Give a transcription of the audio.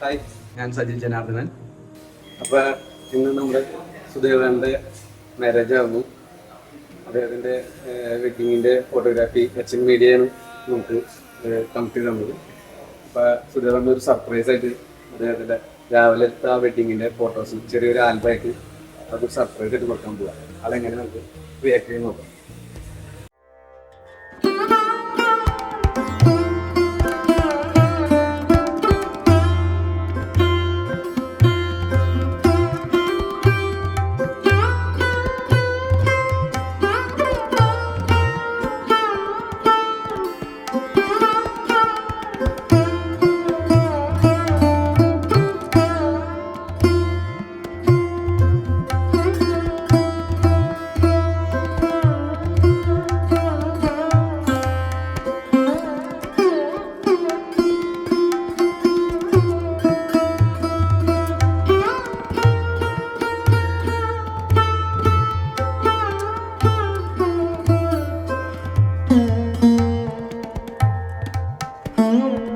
Hi ഞാൻ സജിൻ ജനാർദ്ദനൻ. അപ്പോൾ ഇന്ന് നമ്മുടെ സുദേവന്റെ മാരേജ് ആകുന്നു അദ്ദേഹത്തിന്റെ വെഡിങ്ങിന്റെ ഫോട്ടോഗ്രാഫി എച്ച് എൻ മീഡിയയാണ് നമുക്ക് കമ്മിറ്റ് തന്നത് അപ്പോൾ സുദേവന്റെ ഒരു സർപ്രൈസ് ആയിട്ട് അദ്ദേഹത്തിന്റെ രാവിലത്തെ ആ വെഡിങ്ങിന്റെ ഫോട്ടോസ് ചെറിയൊരു ആൽബമായിട്ട് അതൊരു സർപ്രൈസ് ആയിട്ട് കൊടുക്കാൻ പോവാം. അതെങ്ങനെ നമുക്ക് റിയാക്ട് ചെയ്യാൻ നോക്കാം. Mm-hmm.